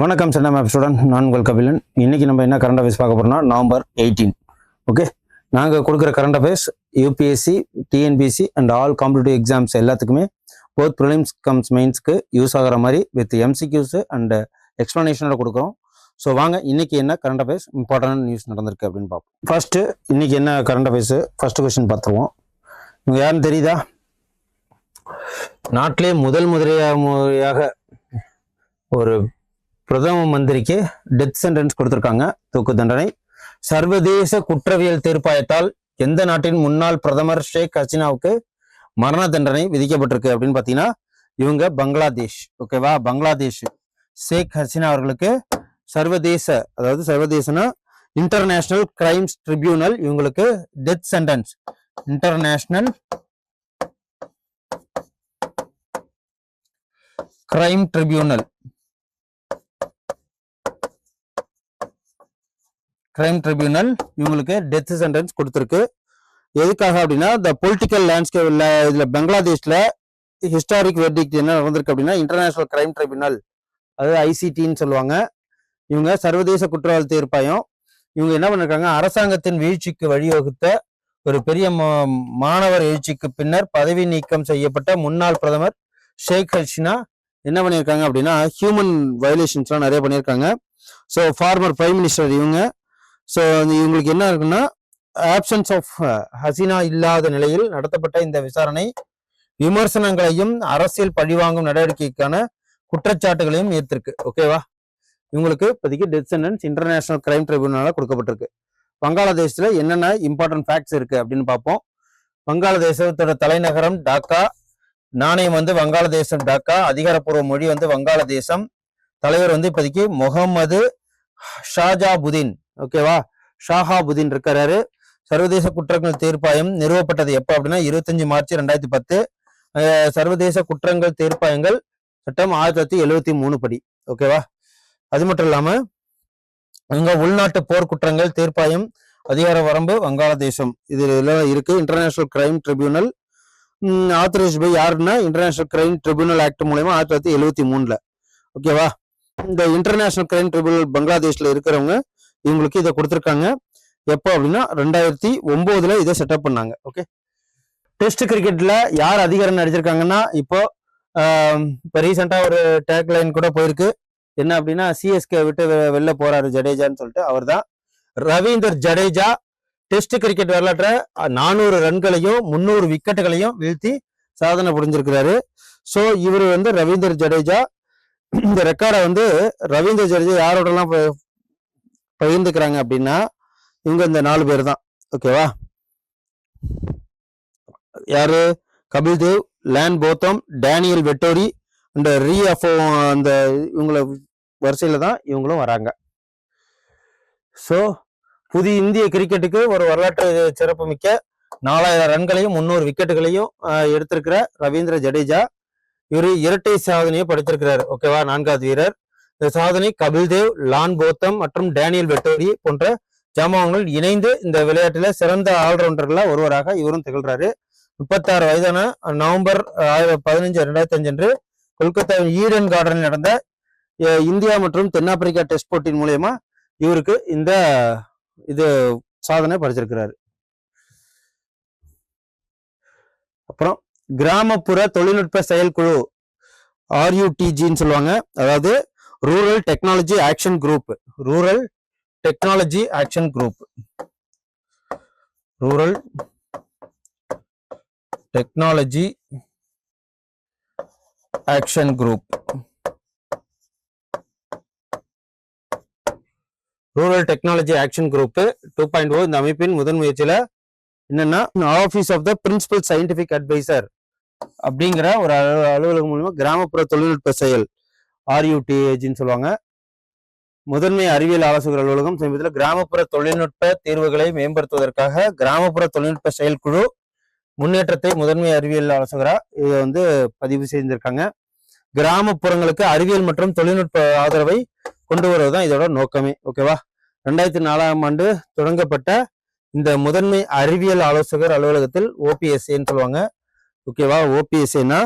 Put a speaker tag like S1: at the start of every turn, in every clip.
S1: வணக்கம் Chennai map student நான் உங்கள் கபிலன். இன்னைக்கு நம்ம என்ன கரண்ட் அஃபேர்ஸ் பார்க்க போறோம்னா நவம்பர் எயிட்டீன் ஓகே நாங்கள் கொடுக்குற current affairs UPSC TNPSC and all competitive exams எல்லாத்துக்குமே போத் ப்ரிலிம்ஸ் கம்ஸ் மெயின்ஸ்க்கு யூஸ் ஆகிற மாதிரி வித் எம்சிக்யூஸ் அண்ட் எக்ஸ்ப்ளனேஷனோட கொடுக்குறோம். ஸோ வாங்க இன்னைக்கு என்ன கரண்ட் அஃபேர்ஸ் இம்பார்ட்டன்ட் நியூஸ் நடந்திருக்கு அப்படின்னு பார்ப்போம். ஃபர்ஸ்ட் இன்னைக்கு என்ன கரண்ட் அஃபேர்ஸ் ஃபர்ஸ்ட் கொஸ்டின் பார்த்துருவோம். யாருன்னு தெரியுதா? நாட்டிலே முதல் முதலியா முறையாக ஒரு பிரதம மந்திரிக்கு டெத் சென்டென்ஸ் கொடுத்திருக்காங்க. தூக்கு தண்டனை. சர்வதேச குற்றவியல் தீர்ப்பாயத்தால் எந்த நாட்டின் முன்னாள் பிரதமர் ஷேக் ஹசீனாவுக்கு மரண தண்டனை விதிக்கப்பட்டிருக்கு அப்படின்னு பார்த்தீங்கன்னா இவங்க பங்களாதேஷ். ஓகேவா பங்களாதேஷ். ஷேக் ஹசீனா அவர்களுக்கு சர்வதேச அதாவது சர்வதேசனா இன்டர்நேஷனல் கிரைம்ஸ் ட்ரிபியூனல் இவங்களுக்கு death sentence international crime tribunal crime tribunal இவங்களுக்கு டெத் சென்டென்ஸ் கொடுத்துருக்கு. எதுக்காக அப்படின்னா இந்த பொலிட்டிக்கல் லேண்ட்ஸ்கேப்ல இதுல பங்களாதேஷ்ல ஹிஸ்டாரிக் வெர்டிக் என்ன நடந்திருக்கு அப்படின்னா இன்டர்நேஷனல் கிரைம் ட்ரிபியூனல் அதாவது ஐசிடின்னு சொல்லுவாங்க. இவங்க சர்வதேச குற்றவாளி தீர்ப்பாயம். இவங்க என்ன பண்ணிருக்காங்க? அரசாங்கத்தின் வீழ்ச்சிக்கு வழிவகுத்த ஒரு பெரிய மா- மாணவர் எழுச்சிக்கு பின்னர் பதவி நீக்கம் செய்யப்பட்ட முன்னாள் பிரதமர் ஷேக் ஹசீனா என்ன பண்ணியிருக்காங்க அப்படின்னா ஹியூமன் வயலேஷன்ஸ்லாம் நிறைய பண்ணியிருக்காங்க. ஸோ ஃபார்மர் பிரைம் மினிஸ்டர் இவங்க. ஸோ இவங்களுக்கு என்ன இருக்குன்னா ஆப்சன்ஸ் ஆஃப் uh, ஹசீனா இல்லாத நிலையில் நடத்தப்பட்ட இந்த விசாரணை விமர்சனங்களையும் அரசியல் பழிவாங்கும் நடவடிக்கைக்கான குற்றச்சாட்டுகளையும் ஏற்றிருக்கு. ஓகேவா இவங்களுக்கு இப்போதைக்கு டெத் சென்டென்ஸ் இன்டர்நேஷனல் கிரைம் ட்ரிபியூனலாக கொடுக்கப்பட்டிருக்கு. வங்காளதேசத்துல என்னென்ன இம்பார்ட்டன்ட் ஃபேக்ட்ஸ் இருக்கு அப்படின்னு பார்ப்போம். வங்காளதேசத்தோட தலைநகரம் டாக்கா. நாணயம் வந்து வங்காளதேசம் டாக்கா. அதிகாரப்பூர்வ மொழி வந்து வங்காளதேசம். தலைவர் வந்து இப்போதைக்கு முகமது ஷாஜாபுதீன். ஓகேவா ஷாஹாபுதீன் இருக்கிறாரு. சர்வதேச குற்றங்கள் தீர்ப்பாயம் நிறுவப்பட்டது எப்போ அப்படின்னா இருபத்தஞ்சு மார்ச் ரெண்டாயிரத்தி பத்து. அஹ் சர்வதேச குற்றங்கள் தீர்ப்பாயங்கள் சட்டம் ஆயிரத்தி தொள்ளாயிரத்தி எழுவத்தி மூணு படி. ஓகேவா அது மட்டும் இல்லாம இங்க உள்நாட்டு போர்க்குற்றங்கள் தீர்ப்பாயம் அதிகார வரம்பு வங்காளதேசம் இதுல எல்லாம் இருக்கு international crime tribunal authorise by யாருன்னா இன்டர்நேஷனல் கிரைம் ட்ரிபியூனல் ஆக்ட் மூலயமா ஆயிரத்தி தொள்ளாயிரத்தி எழுபத்தி மூணுல. ஓகேவா இந்த இன்டர்நேஷனல் கிரைம் ட்ரிபியூனல் பங்களாதேஷ்ல இருக்கிறவங்க இவங்களுக்கு இதை கொடுத்துருக்காங்க. எப்போ அப்படின்னா ரெண்டாயிரத்தி ஒன்பதுல இதை செட்டப் பண்ணாங்க. ஓகே டெஸ்ட் கிரிக்கெட்ல யார் அதிகாரம் நடிச்சிருக்காங்கன்னா இப்போ இப்போ ரீசெண்டா ஒரு டேக் லைன் கூட போயிருக்கு. என்ன அப்படின்னா சிஎஸ்கே விட்டு வெ- வெளில போறாரு ஜடேஜான்னு சொல்லிட்டு அவர் தான் ரவீந்தர் ஜடேஜா டெஸ்ட் கிரிக்கெட் வரலாற்ற நானூறு ரன்களையும் முந்நூறு விக்கெட்டுகளையும் வீழ்த்தி சாதனை புரிஞ்சிருக்கிறாரு. ஸோ இவர் வந்து ரவீந்தர் ஜடேஜா. இந்த ரெக்கார்டை வந்து ரவீந்தர் ஜடேஜா யாரோடலாம் ப- பகிர்ந்துக்கிறாங்க அப்படின்னா இவங்க இந்த நாலு பேர் தான் ஓகேவா யாரு? Kapil Dev Ian Botham Daniel Vettori அந்த ரீ அஃபோ அந்த இவங்கள வரிசையில் தான் இவங்களும் வராங்க. ஸோ புதிய இந்திய கிரிக்கெட்டுக்கு ஒரு வரலாற்று சிறப்புமிக்க நாலாயிரம் ரன்களையும் முந்நூறு விக்கெட்டுகளையும் எடுத்திருக்கிற ரவீந்திர ஜடேஜா. இவர் இரட்டை சாதனையை படைத்திருக்கிறார். ஓகேவா நான்காவது வீரர். இந்த சாதனை கபில் தேவ் லான் போத்தம் மற்றும் டேனியல் வெட்டோரி போன்ற ஜாமான்கள் இணைந்து இந்த விளையாட்டுல சிறந்த ஆல்ரவுண்டர்களாக ஒருவராக இவரும் திகழ்றாரு. முப்பத்தாறு வயதான நவம்பர் ஆயிரம் பதினஞ்சு ரெண்டாயிரத்தி அஞ்சு அன்று கொல்கத்தாவின் ஈடன் கார்டனில் நடந்த இந்தியா மற்றும் தென்னாப்பிரிக்கா டெஸ்ட் போட்டியின் மூலயமா இவருக்கு இந்த இது சாதனை படைச்சிருக்கிறாரு அப்புறம் கிராமப்புற தொழில்நுட்ப செயல்குழு ஆர்யூடிஜின்னு சொல்லுவாங்க. அதாவது rural technology action group rural technology action group rural technology action group rural technology action group two point o இந்த அமைப்பின் முதன் முயற்சியில் என்னன்னா office of the principal scientific adviser அப்படிங்கிற ஒரு அலுவலகம் மூலமா கிராமப்புற தொழில்நுட்ப செயல் ஆர்யூடிஏஜின்னு சொல்லுவாங்க. முதன்மை அறிவியல் ஆலோசகர் அலுவலகம் சமீபத்தில் கிராமப்புற தொழில்நுட்ப தீர்வுகளை மேம்படுத்துவதற்காக கிராமப்புற தொழில்நுட்ப செயல்குழு முன்னேற்றத்தை முதன்மை அறிவியல் ஆலோசகரா இதை வந்து பதிவு செய்திருக்காங்க. கிராமப்புறங்களுக்கு அறிவியல் மற்றும் தொழில்நுட்ப ஆதரவை கொண்டு வருவதுதான் இதோட நோக்கமே. ஓகேவா? ரெண்டாயிரத்தி நாலாம் ஆண்டு தொடங்கப்பட்ட இந்த முதன்மை அறிவியல் ஆலோசகர் அலுவலகத்தில் ஓபிஎஸ்ஏன்னு சொல்லுவாங்க. ஓகேவா? ஓபிஎஸ்ஏனா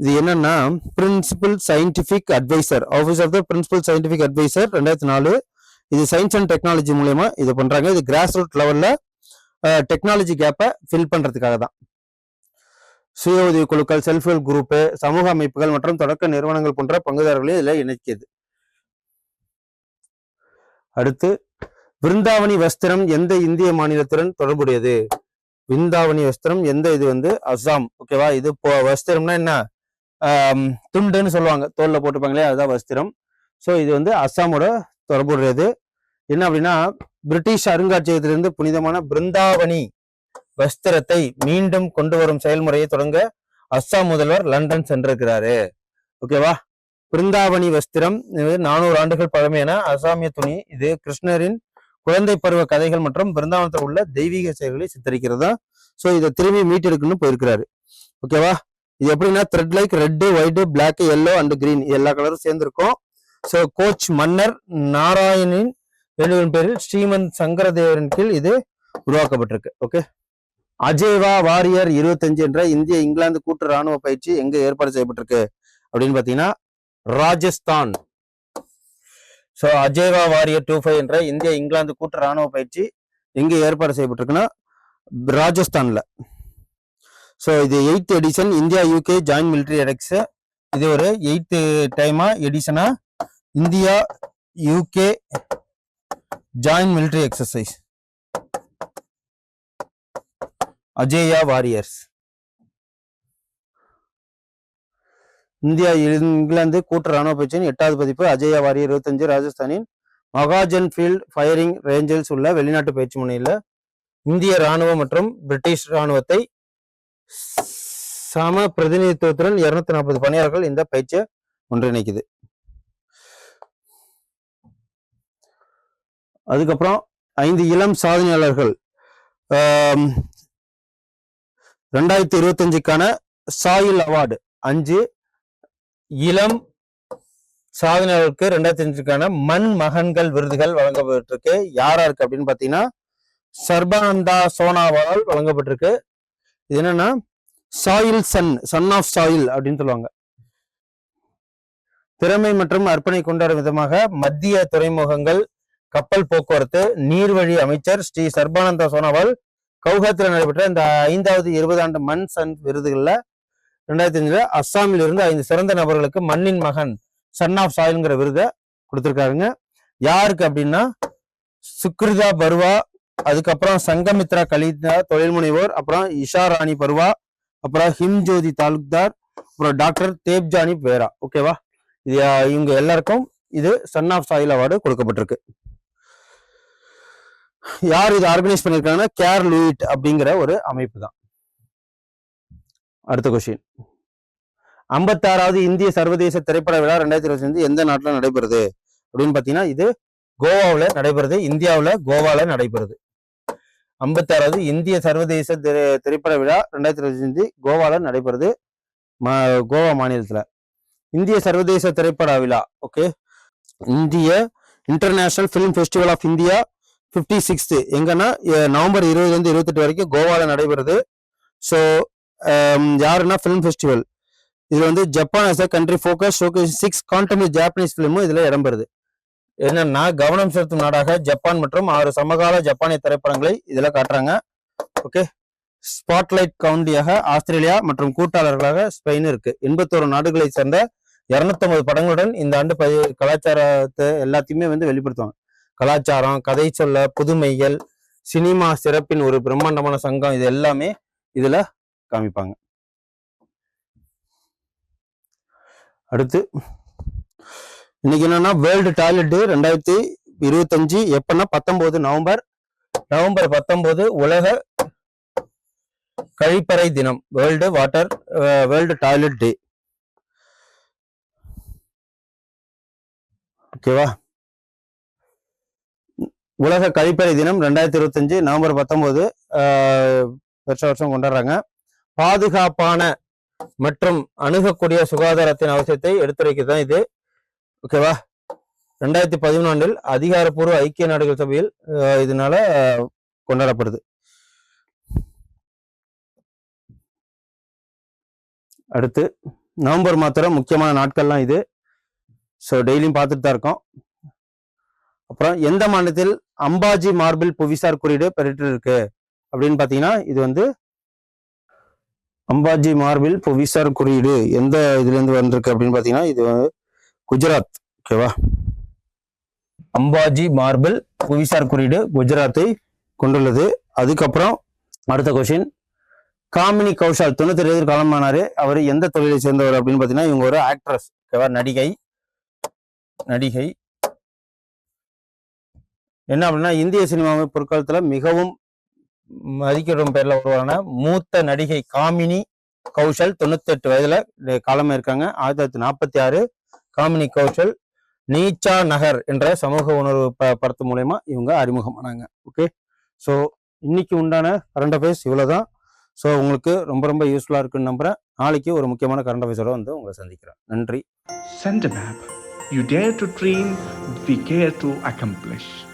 S1: இது என்னன்னா principal scientific adviser office of the principal scientific adviser ரெண்டாயிரத்தி நாலு இது சயின்ஸ் அண்ட் டெக்னாலஜி மூலயமா இது பண்றாங்க. இது கிராஸ் ரூட் லெவல்ல டெக்னாலஜி கேப்பை ஃபில் பண்ணுறதுக்காக தான் சுய உதவி குழுக்கள் செல்ஃப் ஹெல்ப் குரூப்பு சமூக அமைப்புகள் மற்றும் தொடக்க நிறுவனங்கள் போன்ற பங்குதாரர்களை இதில் இணைக்கியது அடுத்து விருந்தாவணி வஸ்திரம் எந்த இந்திய மாநிலத்துடன் தொடர்புடையது? விருந்தாவணி வஸ்திரம் எந்த இது வந்து? அஸ்ஸாம் ஓகேவா இது இப்போ வஸ்திரம்னா என்ன? துண்டுன்னு சொல்லுவாங்க. தோல்ல போட்டுப்பாங்களே அதுதான் வஸ்திரம். ஸோ இது வந்து அஸ்ஸாமோட தொடர்புடையது. என்ன அப்படின்னா பிரிட்டிஷ் அருங்காட்சியகத்திலிருந்து புனிதமான பிருந்தாவனி வஸ்திரத்தை மீண்டும் கொண்டு வரும் செயல்முறையை தொடங்க அஸ்ஸாம் முதல்வர் லண்டன் சென்றிருக்கிறாரு. ஓகேவா பிருந்தாவணி வஸ்திரம் இது நானூறு ஆண்டுகள் பழமையான அசாமிய துணி இது கிருஷ்ணரின் குழந்தை பருவ கதைகள் மற்றும் பிருந்தாவனத்தில் உள்ள தெய்வீக செயல்களை சித்தரிக்கிறதா ஸோ இதை திரும்பி மீட்டெடுக்கணும்னு போயிருக்கிறாரு. ஓகேவா இது எப்படின்னா thread like red white black yellow and green எல்லா கலரும் சேர்ந்துருக்கும். ஸோ கோச் மன்னர் நாராயணின் வேண்டுகோளின் பேரில் ஸ்ரீமந்த் சங்கரதேவரின் கீழ் இது உருவாக்கப்பட்டிருக்கு. ஓகே அஜேவா வாரியர் இருபத்தஞ்சு என்ற இந்திய இங்கிலாந்து கூட்டு ராணுவ பயிற்சி எங்க ஏற்பாடு செய்யப்பட்டிருக்கு? அப்படின்னு பாத்தீங்கன்னா Rajasthan. So Ajeya warrior two five என்ற இந்திய இங்கிலாந்து கூட்டு ராணுவ பயிற்சி எங்க ஏற்பாடு செய்யப்பட்டிருக்குன்னா ராஜஸ்தான்ல. ஸோ இது eighth edition India UK joint military எடெக்ஸ் இது ஒரு எயித்து டைமா எடிஷனா India UK join military exercise Ajeya warriors India England கூட்டு ராணுவ பயிற்சியின் எட்டாவது பதிப்பு அஜயா வாரியர் இருபத்தஞ்சு ராஜஸ்தானின் மகாஜன் ஃபீல்ட் ஃபயரிங் ரேஞ்சல்ஸ் உள்ள வெளிநாட்டு பயிற்சி முனையில் இந்திய ராணுவம் மற்றும் பிரிட்டிஷ் ராணுவத்தை சம பிரதிநிதித்துவத்துடன் இருநூத்தி நாற்பது பணியாளர்கள் இந்த பயிற்சியை ஒன்றிணைக்குது. அதுக்கப்புறம் ஐந்து இளம் சாதனையாளர்கள் ரெண்டாயிரத்தி இருபத்தஞ்சுக்கான சாயில் அவார்டு. அஞ்சு இளம் சாதனையாளருக்கு ரெண்டாயிரத்தி அஞ்சுக்கான மண் மகன்கள் விருதுகள் வழங்கப்பட்டிருக்கு. யாரா இருக்கு அப்படின்னு பார்த்தீங்கன்னா சர்பானந்தா சோனாவால் வழங்கப்பட்டிருக்கு. இது என்னன்னா soil son son of soil அப்படின்னு சொல்லுவாங்க. திறமை மற்றும் அர்ப்பணை கொண்டாடும் விதமாக மத்திய துறைமுகங்கள் கப்பல் போக்குவரத்து நீர்வழி அமைச்சர் ஸ்ரீ சர்பானந்த சோனாவால் கவுஹாத்தில் நடைபெற்ற இந்த ஐந்தாவது இருபது ஆண்டு மண் சன் விருதுகளில் ரெண்டாயிரத்தி அஞ்சுல அஸ்ஸாமில் இருந்து ஐந்து சிறந்த நபர்களுக்கு மண்ணின் மகன் சன் ஆஃப் சாயில்ங்கிற விருதை கொடுத்துருக்காருங்க. யாருக்கு அப்படின்னா சுக்ரிதா பருவா அதுக்கப்புறம் சங்கமித்ரா கலிதா தொழில் முனைவோர் அப்புறம் இஷா ராணி பருவா அப்புறம் ஹிம்ஜோதி தாலுக்தார் அப்புறம் டாக்டர் தேப்ஜானி பேரா. ஓகேவா? இது இவங்க எல்லாருக்கும் இது சன் ஆஃப் சாயில் அவார்டு கொடுக்கப்பட்டிருக்கு. யார் இது ஆர்கனைஸ் பண்ணிருக்காங்கன்னா கேர் லூயிட் அப்படிங்கிற ஒரு அமைப்பு தான் அடுத்த கொஸ்டின் ஐம்பத்தாறாவது இந்திய சர்வதேச திரைப்பட விழா ரெண்டாயிரத்தி இருபத்தி அஞ்சு எந்த நாட்டில் நடைபெறுது? அப்படின்னு பார்த்தீங்கன்னா இது கோவாவில் நடைபெறுது இந்தியாவில் கோவாவில் நடைபெறுது. ஐம்பத்தாறாவது இந்திய சர்வதேச திரை- திரைப்பட விழா ரெண்டாயிரத்தி இருபத்தி அஞ்சு கோவாவில் நடைபெறுது மா கோவா மாநிலத்தில். இந்திய சர்வதேச திரைப்பட விழா ஓகே இந்திய international film festival of India fifty sixth எங்கன்னா நவம்பர் இருபதுலேருந்து இருபத்தெட்டு வரைக்கும் கோவாவில் நடைபெறுது. ஸோ um, யாருன்னா ஃபிலிம் ஃபெஸ்டிவல் இது வந்து Japan as a country focus showcase six contemporary Japanese ஃபிலிமும் இதில் இடம்பெறுது. என்னன்னா கவனம் செலுத்தும் நாடாக ஜப்பான் மற்றும் ஆறு சமகால ஜப்பானிய திரைப்படங்களை இதில் காட்டுறாங்க. ஓகே ஸ்பாட்லைட் கவுண்டியாக ஆஸ்திரேலியா மற்றும் கூட்டாளர்களாக ஸ்பெயின் இருக்கு. எண்பத்தோரு நாடுகளை சேர்ந்த இரநூத்தம்பது படங்களுடன் இந்த ஆண்டு பதி கலாச்சாரத்தை எல்லாத்தையுமே வந்து வெளிப்படுத்துவாங்க. கலாச்சாரம் கதை சொல்ல புதுமைகள் சினிமா சிறப்பின் ஒரு பிரம்மாண்டமான சங்கம் இது எல்லாமே இதுல காமிப்பாங்க. அடுத்து இன்னைக்கு என்னன்னா வேர்ல்டு டாய்லெட் ரெண்டாயிரத்தி இருபத்தஞ்சு எப்பன்னா பத்தொன்பது நவம்பர் நவம்பர் பத்தொன்பது உலக கழிப்பறை தினம் world water world toilet day. ஓகேவா? உலக கழிப்பறை தினம் ரெண்டாயிரத்தி இருபத்தஞ்சு நவம்பர் பத்தொன்பது வருஷ வருஷம் கொண்டாடுறாங்க. பாதுகாப்பான மற்றும் அணுகக்கூடிய சுகாதாரத்தின் அவசியத்தை எடுத்துரைக்கிறது தான் இது ஓகேவா ரெண்டாயிரத்தி பதினொன்றில் அதிகாரப்பூர்வ ஐக்கிய நாடுகள் சபையில் அஹ், இதனால கொண்டாடப்படுது. அடுத்து நவம்பர் மாத்திரம் முக்கியமான நாட்கள்லாம் இது. ஸோ டெய்லியும் பார்த்துட்டு தான் இருக்கோம். அப்புறம் எந்த மாநிலத்தில் அம்பாஜி மார்பிள் புவிசார் குறியீடு பெற்று இருக்கு அப்படின்னு பார்த்தீங்கன்னா இது வந்து அம்பாஜி மார்பிள் புவிசார் குறியீடு எந்த இதுலேருந்து வந்திருக்கு அப்படின்னு பார்த்தீங்கன்னா இது வந்து குஜராத். ஓகேவா அம்பாஜி மார்பிள் புவிசார் குறியீடு குஜராத்தை கொண்டுள்ளது. அதுக்கப்புறம் அடுத்த கொஸ்டின் காமினி கௌஷால் தொண்ணூத்தி ஏழு காலமானாரு. அவர் எந்த தொழிலை சேர்ந்தவர் அப்படின்னு பார்த்தீங்கன்னா இவங்க ஒரு ஆக்ட்ரஸ் ஓகேவா நடிகை. நடிகை. என்ன அப்படின்னா இந்திய சினிமாவை பொற்காலத்துல மிகவும் மதிக்கிற பேர்ல உருவான மூத்த நடிகை காமினி கௌஷல் தொண்ணூத்தெட்டு வயதுல காலமா இருக்காங்க. ஆயிரத்தி தொள்ளாயிரத்தி நாற்பத்தி ஆறு காமினி கௌஷல் நீச்சா நகர் என்ற சமூக உணர்வு ப படத்து மூலயமா இவங்க அறிமுகமானாங்க. ஓகே? ஸோ இன்னைக்கு உண்டான கரண்ட் அஃபேர்ஸ் இவ்வளோதான் ஸோ உங்களுக்கு ரொம்ப ரொம்ப யூஸ்ஃபுல்லாக இருக்குன்னு நம்புறேன். நாளைக்கு ஒரு முக்கியமான கரண்ட் அஃபேர்ஸோட வந்து உங்களை சந்திக்கிறேன். நன்றி.
S2: Send a map. You dare to dream, we care.